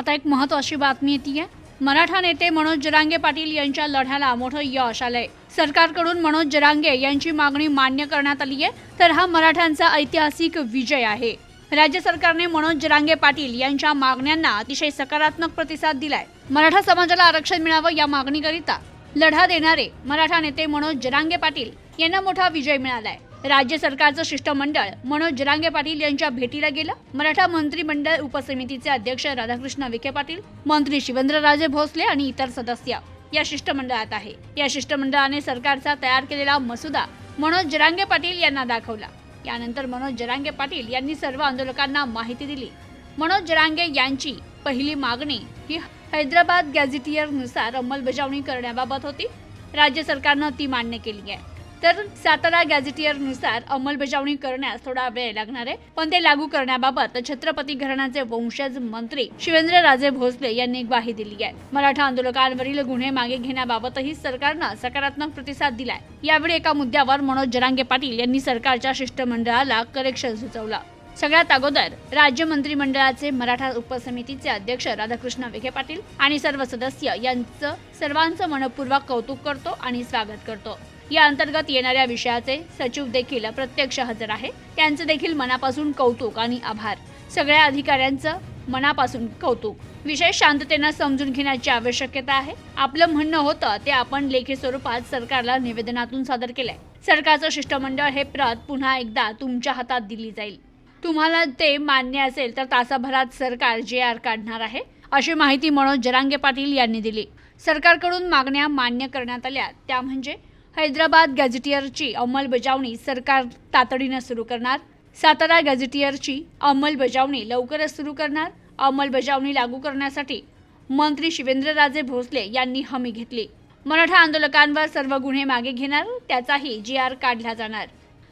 आता एक महत्वाची बातमी येते मराठा नेते मनोज जरांगे पाटील यांच्या लढ्याला मोठं यश आलंय. सरकारकडून मनोज जरांगे यांची मागणी मान्य करण्यात आली आहे तर हा मराठ्यांचा ऐतिहासिक विजय आहे. राज्य सरकारने मनोज जरांगे पाटील यांच्या मागण्यांना अतिशय सकारात्मक प्रतिसाद दिलाय. मराठा समाजाला आरक्षण मिळावं या मागणीकरिता लढा देणारे मराठा नेते मनोज जरांगे पाटील यांना मोठा विजय मिळालाय. राज्य सरकारचं शिष्टमंडळ मनोज जरांगे पाटील यांच्या भेटीला गेलं. मराठा मंत्रिमंडळ उपसमितीचे अध्यक्ष राधाकृष्ण विखे पाटील मंत्री शिवेंद्रराजे भोसले आणि इतर सदस्य या शिष्टमंडळात आहे. या शिष्टमंडळाने सरकारचा तयार केलेला मसुदा मनोज जरांगे पाटील यांना दाखवला. यानंतर मनोज जरांगे पाटील यांनी सर्व आंदोलकांना माहिती दिली. मनोज जरांगे यांची पहिली मागणी ही हैदराबाद गॅझेटियरनुसार अंमलबजावणी करण्याबाबत होती. राज्य सरकारनं ती मान्य केली आहे. तर सातारा गॅझेटियरनुसार अंमलबजावणी करण्यास थोडा वेळ लागणार आहे पण ते लागू करण्याबाबत छत्रपती घराण्याचे वंशज मंत्री शिवेंद्र राजे भोसले यांनी ग्वाही दिली आहे. मराठा आंदोलकांवरील गुन्हे मागे घेण्याबाबतही सरकारनं सकारात्मक प्रतिसाद दिलाय. यावेळी एका मुद्द्यावर मनोज जरांगे पाटील यांनी सरकारच्या शिष्टमंडळाला करेक्शन सुचवलं. सगळ्यात अगोदर राज्य मंत्रिमंडळाचे मराठा उपसमितीचे अध्यक्ष राधाकृष्ण विखे पाटील आणि सर्व सदस्य यांचं सर्वांचं मनपूर्वक कौतुक करतो आणि स्वागत करतो. या अंतर्गत येणाऱ्या विषयाचे सचिव देखील प्रत्यक्ष हजर आहे त्यांचे देखील मनापासून कौतुक आणि आभार. सगळ्या अधिकाऱ्यांचं मनापासून कौतुक. विषय शांततेनं समजून घेण्याची आवश्यकता आहे. आपलं म्हणणं होतं ते आपण लेखी स्वरूपात सरकारला निवेदनातून सादर केलंय. सरकारचं शिष्टमंडळ हे प्रत पुन्हा एकदा तुमच्या हातात दिली जाईल. तुम्हाला ते मान्य असेल तर तासाभरात सरकार जे आर काढणार आहे अशी माहिती मनोज जरांगे पाटील यांनी दिली. सरकारकडून मागण्या मान्य करण्यात आल्या. त्या म्हणजे हैदराबाद गॅझेटियरची अंमलबजावणी सरकार तातडीनं सुरू करणार. सातारा गॅझेटियरची अंमलबजावणी लवकरच सुरू करणार. अंमलबजावणी लागू करण्यासाठी मंत्री शिवेंद्रराजे भोसले यांनी हमी घेतली. मराठा आंदोलकांवर सर्व गुन्हे मागे घेणार त्याचाही जी आर काढला जाणार.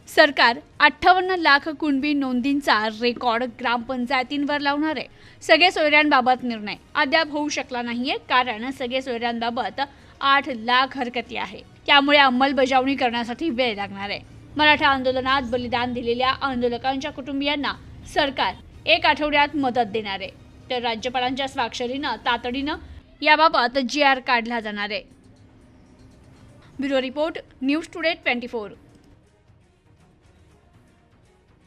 सरकार अठ्ठावन्न लाख कुणबी नोंदींचा रेकॉर्ड ग्रामपंचायतींवर लावणार आहे. सगळे सोयऱ्यांबाबत निर्णय अद्याप होऊ शकला नाहीये कारण सगळे सोयऱ्यांबाबत आठ लाख हरकती आहे. त्यामुळे अंमलबजावणी करण्यासाठी वेळ लागणार आहे. मराठा आंदोलनात बलिदान दिलेल्या आंदोलकांच्या कुटुंबियांना सरकार एक आठवड्यात मदत देणार आहे. तर राज्यपालांच्या स्वाक्षरीनं तातडीनं याबाबत जी आर काढला जाणार आहे. Bureau report news today twenty four.